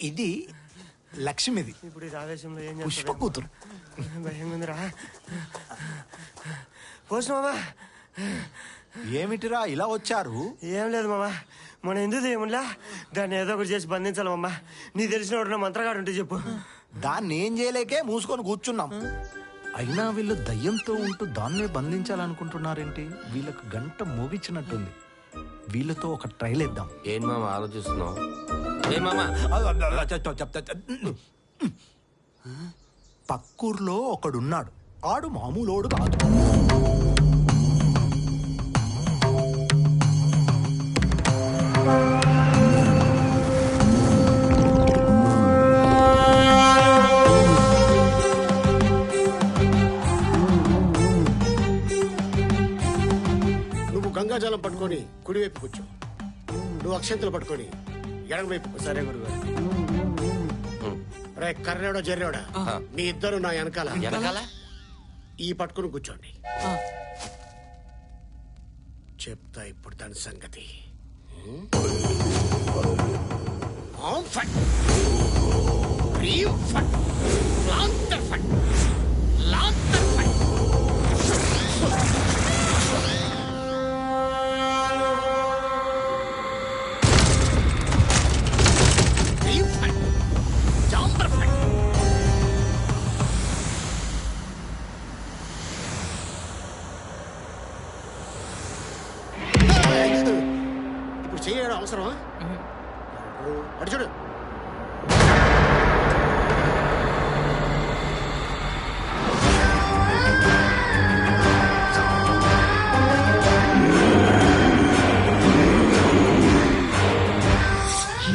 ఇది లక్ష్మిది. ఇప్పుడు ఈ ఆవేశంలో ఏం పుష్ప చేస్తావు కూతురు. భయంగా ఉందిరా. మామా. ఏమిటిరా ఇలా వచ్చారు? ఏం లేదు మామా. మన ఎందుకు ఏములా దాన్ని ఏదో ఒకటి చేసి బంధించాలి మామా. నీ తెలిసిన వాడు మంత్రగాడు ఉంటే చెప్పు. దాన్ని ఏం చేయలేకే మూసుకొని కూర్చున్నాం. అయినా వీళ్ళు దయ్యంతో ఉంటూ దాన్నే బంధించాలనుకుంటున్నారేంటి? వీళ్ళకి గంట మోగించినట్టుంది వీళ్ళతో ఒక ట్రైల్ ఇద్దాం ఏం మామ ఆలోచిస్తున్నావు? ఏ మామ పక్కూర్లో ఒకడున్నాడు. ఆడు మామూలోడు కాదు. నువ్వు గంగాజలం పట్టుకొని కుడివైపు కూర్చో. నువ్వు అక్షంతలు పట్టుకొని ఎడమవైపు కూర్చో సరే గురుగారు రే కర్రేడో జర్రేడా మీ ఇద్దరు నా వెనకాల. వెనకాల? ఈ పట్టుకుని కూర్చోండి. చెప్తా ఇప్పుడు దాని సంగతి. ఆం ఫట్. ఫట్. లాంతర్ ఫట్. లాంతర్ ఫట్. అటు చూడు.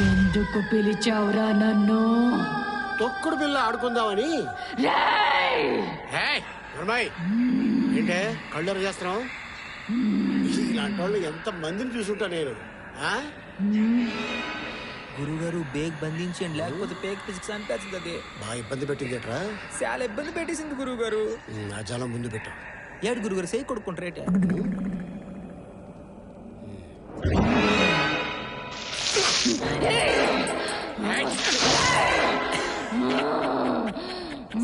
ఎందుకు పిలిచావురా నన్ను? తొక్కుడు పిల్ల ఆడుకుందామని. ఏంటే కళ్ళెర చేస్తున్నావు? ఇలాంటి వాళ్ళు ఎంత మందిని చూసుంటా నేను ఆ? గురుగారు బేగ్ బంధించండి లేకపోతే పేక్ పిసిక్స్ అనిపించింది అది. బాగా ఇబ్బంది పెట్టిందేట్రా? చాలా ఇబ్బంది పెట్టేసింది గురుగారు. నా జలం ముందు పెట్టు. ఏడు గురుగారు సై కొడుకుంటారేట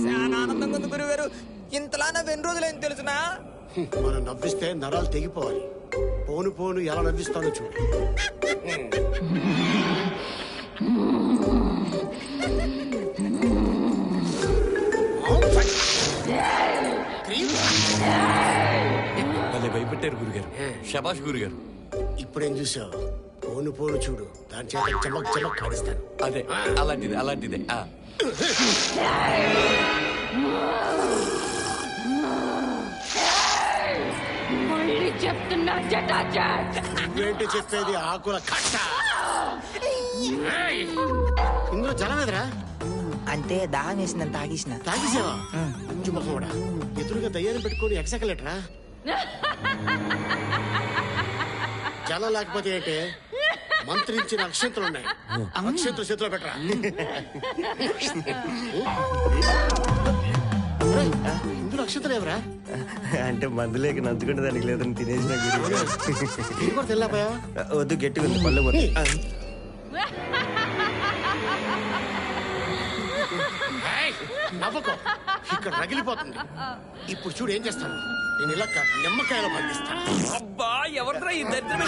చాలా ఆనందంగా ఉంది గురుగారు. ఇంతలా నవ్వు ఎన్ని రోజులైంది తెలుసునా? మనం నవ్విస్తే నరాలు తెగిపోవాలి. పోను పోను ఎలా నవ్విస్తానో చూడు. భయపెట్టారు గురుగారు. శబాష్ గురుగారు. ఇప్పుడేం చూసావు? పోను పోను చూడు. దాని చేత చమక్ చమక్ ఆడిస్తాను అదే అలాంటిదే అలాంటిదే. ఆ. మళ్ళీ చెప్తున్నా జటాజట్ నువ్వేంటి చెప్పేది? ఆకుల కట్ట. ఏయ్! ఇందులో జలం ఎదురా అంటే దాహం వేసిందని తాగేసిన తాగేసావా? మొహమడా ఎదురుగా దయ్యాన్ని పెట్టుకొని ఎక్సకలేట్రా జలం లేకపోతే ఏంటి? మంత్రించిన అక్షంతలు ఉన్నాయి. అక్షంతలు చేతిలో పెట్టరా? ఇందులో అక్షంతలు ఎవరా? అంటే మందులేకి నంచుకుంటే దానికి లేదని తినేసిన ఇది కూడా తెల్లాపోయా? వద్దు గట్టిగా ఉంది పళ్ళు. నవ్వకో. ఇక్కడ రగిలిపోతుంది. ఇప్పుడు చూడు ఏం చేస్తాను? నేను ఇలా కాదు, నిమ్మకాయలు పండిస్తాను. అబ్బా ఎవరిరా ఈ దరిద్రమే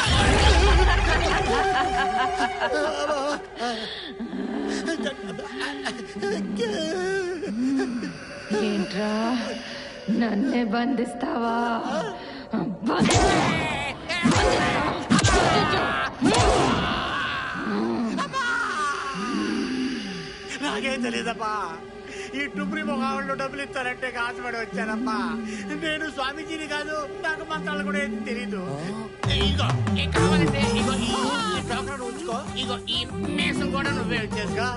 ఏంట్రా? నన్నే బంధిస్తావా. నాకేం తెలియదప్పా ఈ టుబ్రి మొగాళ్ళు డబ్బులు ఇస్తారంటే కాసుపడి వచ్చానప్పా నేను స్వామీజీని కాదు నాకు మంత్రాలు కూడా ఏం తెలీదు. ఇగో కావాలంటే ఇగో ఈ టోకన్ ఉంచుకో. ఇగో ఈ మీసం కూడా నువ్వే వచ్చేసుకో.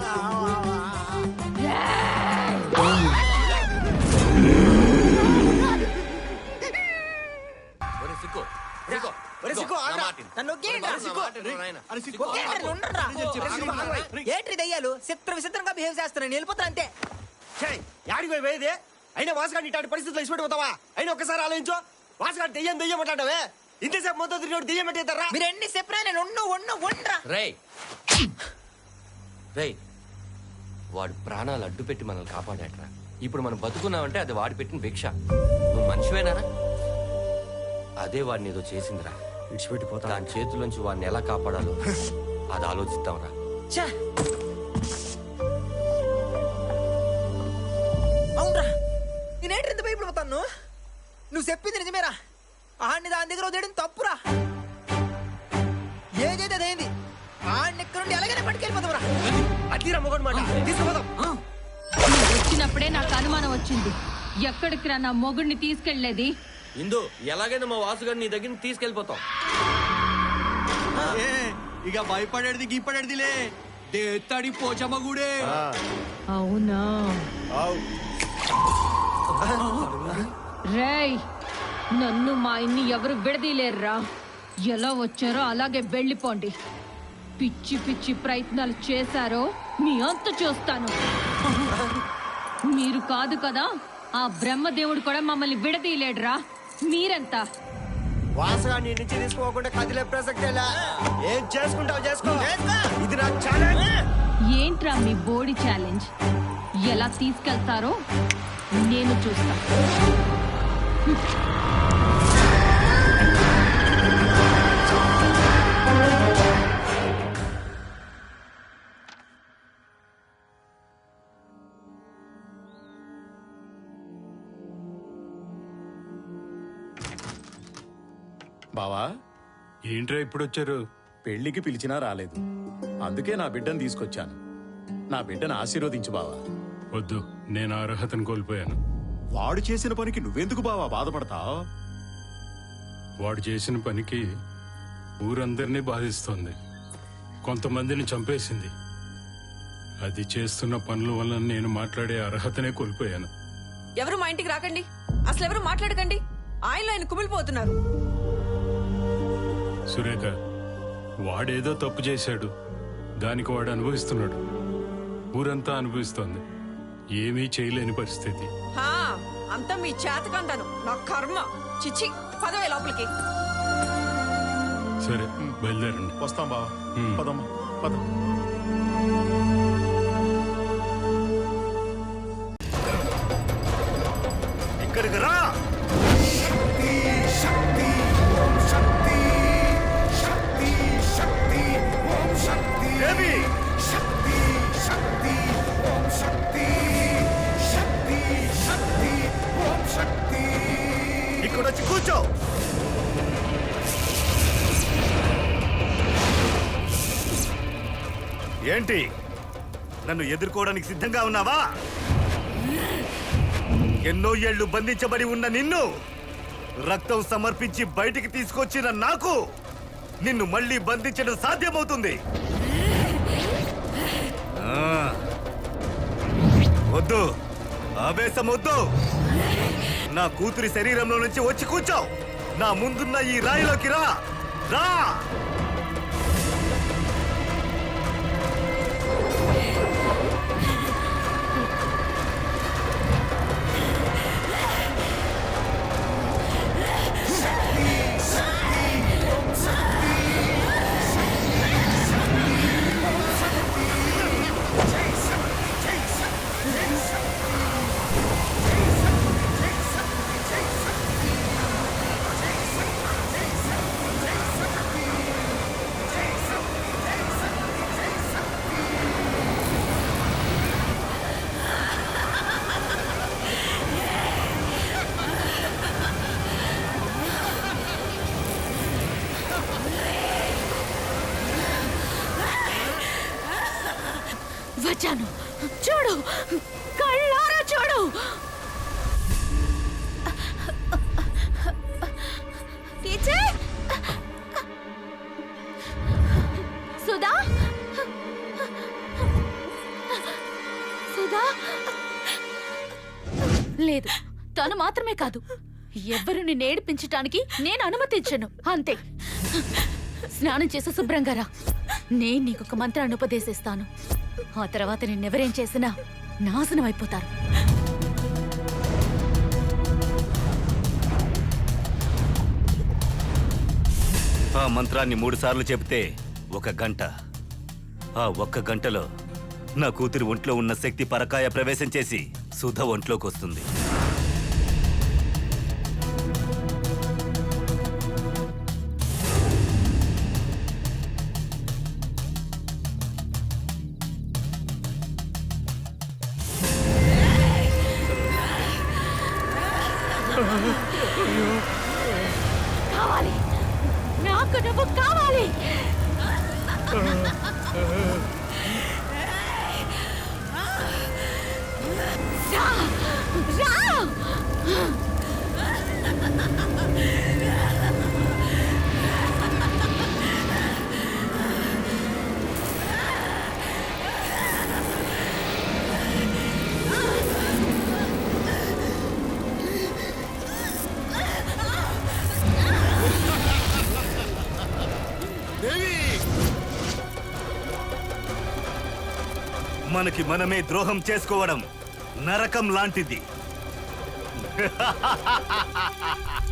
ఏంటి దయ్యాలు? చిత్ర విచిత్రంగా బిహేవ్ చేస్తున్నాను నేను వెళ్ళిపోతాను అంతే. వాసుగాడిని ఇట్లాంటి పరిస్థితుల్లో ఇచ్చిపెట్టిపోతావా అయినా ఒక్కసారి ఆలోచించు. వాసుగాడు దెయ్యం దెయ్యం అంటాడవే ఇంతసేపు మొత్తం తిరిగి దెయ్యం పెట్టేస్తారా? మీరు ఎన్ని చెప్పినా నేను ఉండు ఉండు ఉండ్రా రేయ్. రేయ్ వాడు ప్రాణాలు అడ్డు పెట్టి మనల్ని కాపాడాడ్రా. ఇప్పుడు మనం బతుకున్నామంటే అది వాడి పెట్టిన భిక్ష. నువ్వు మనిషివేనారా అదే వాడిని ఏదో చేసిందిరా. విడిచిపెట్టిపోతా దాని చేతిలోంచి వాడిని ఎలా కాపాడాలో. అది ఆలోచిస్తాంరా ఛే! భయపడిపోతాను నువ్వు చెప్పింది నిజమేరా. ఆడిని దాని దగ్గర వదిలేయడం తప్పురా. ఏదైతే అదేంది? ఆడిని ఇక్కడ నుండి ఎలాగైనా పట్టుకెళ్ళిపోతావురా. అదిరా మొగడు మాట? తీసుకుపోదాం. నువ్వు వచ్చినప్పుడే నాకు అనుమానం వచ్చింది. ఎక్కడికి రా నా మొగుడిని తీసుకెళ్ళేది ఇందు ఎలాగైనా మా వాసుగారిని నీ దగ్గర తీసుకెళ్ళిపోతాం. ఇక భయపడేది గీపడేదిలే. దేత్తడి పోచమ్మ గుడే అవునా? రేయ్ నన్ను మా ఇన్ని ఎవరు విడదీలేర్రా ఎలా వచ్చారో అలాగే వెళ్ళిపోండి. పిచ్చి పిచ్చి ప్రయత్నాలు చేశారో మీ అంత చూస్తాను. మీరు కాదు కదా ఆ బ్రహ్మదేవుడు కూడా మమ్మల్ని విడదీయలేడురా. మీరెంత? వాసగా నీ నుంచి తీసుకోకుండా కదిలే ప్రసక్తే ఏం చేసుకుంటావు చేసుకో. ఇది నా ఛాలెంజ్ ఏంట్రా మీ బోడీ ఛాలెంజ్? ఎలా తీసుకెళ్తారో నేను చూస్తా. బావా? ఏంట్రా ఇప్పుడు వచ్చారు పెళ్ళికి పిలిచినా రాలేదు. అందుకే నా బిడ్డను తీసుకొచ్చాను. నా బిడ్డను ఆశీర్వదించు బావా. వద్దు నేను ఆ అర్హతను కోల్పోయాను. వాడు చేసిన పనికి నువ్వెందుకు బావా బాధపడతావు? వాడు చేసిన పనికి ఊరందరినీ బాధిస్తోంది. కొంతమందిని చంపేసింది. అది చేస్తున్న పనుల వల్ల నేను మాట్లాడే అర్హతనే కోల్పోయాను. ఎవరు మా ఇంటికి రాకండి? అసలు ఎవరు మాట్లాడకండి? ఆయనలో ఆయన కుమిలిపోతున్నారు. సురేఖ వాడేదో తప్పు చేశాడు. దానికి వాడు అనుభవిస్తున్నాడు. ఊరంతా అనుభవిస్తోంది. ఏమీ చేయలేని పరిస్థితి. హా అంతా మీ చేతకంతాను నా కర్మ. చిచ్చి పదవే లోపలికి. సరే బయలుదేరండి. వస్తాం బావా. పదమ్మా పద. ఏంటి? నన్ను ఎదుర్కోవడానికి సిద్ధంగా ఉన్నావా? ఎన్నో ఏళ్ళు బంధించబడి ఉన్న నిన్ను రక్తం సమర్పించి బయటికి తీసుకొచ్చిన నాకు నిన్ను మళ్ళీ బంధించడం సాధ్యమవుతుంది. వద్దు. ఆవేశం వద్దు నా కూతురి శరీరంలో నుంచి వచ్చి కూర్చో. నా ముందున్న ఈ రాయిలోకి రా. రా. వచ్చాను. చూడు కళ్ళారా చూడు. టీచర్? సుధా? సుధా? లేదు తను మాత్రమే కాదు. ఎవరు నిన్ను ఏడిపించటానికి నేను అనుమతించను. అంతే. స్నానం చేసి శుభ్రంగా రా. నేను నీకు ఒక మంత్రాన్ని ఉపదేశిస్తాను. ఆ తర్వాత నిన్నెవరేం చేసినా నాశనం అయిపోతారు. ఆ మంత్రాన్ని మూడుసార్లు చెబితే ఒక గంట. ఆ ఒక్క గంటలో నా కూతురి ఒంట్లో ఉన్న శక్తి పరకాయ ప్రవేశం చేసి సుధ ఒంట్లోకి వస్తుంది రా! మనకి మనమే ద్రోహం చేసుకోవడం నరకం లాంటిది.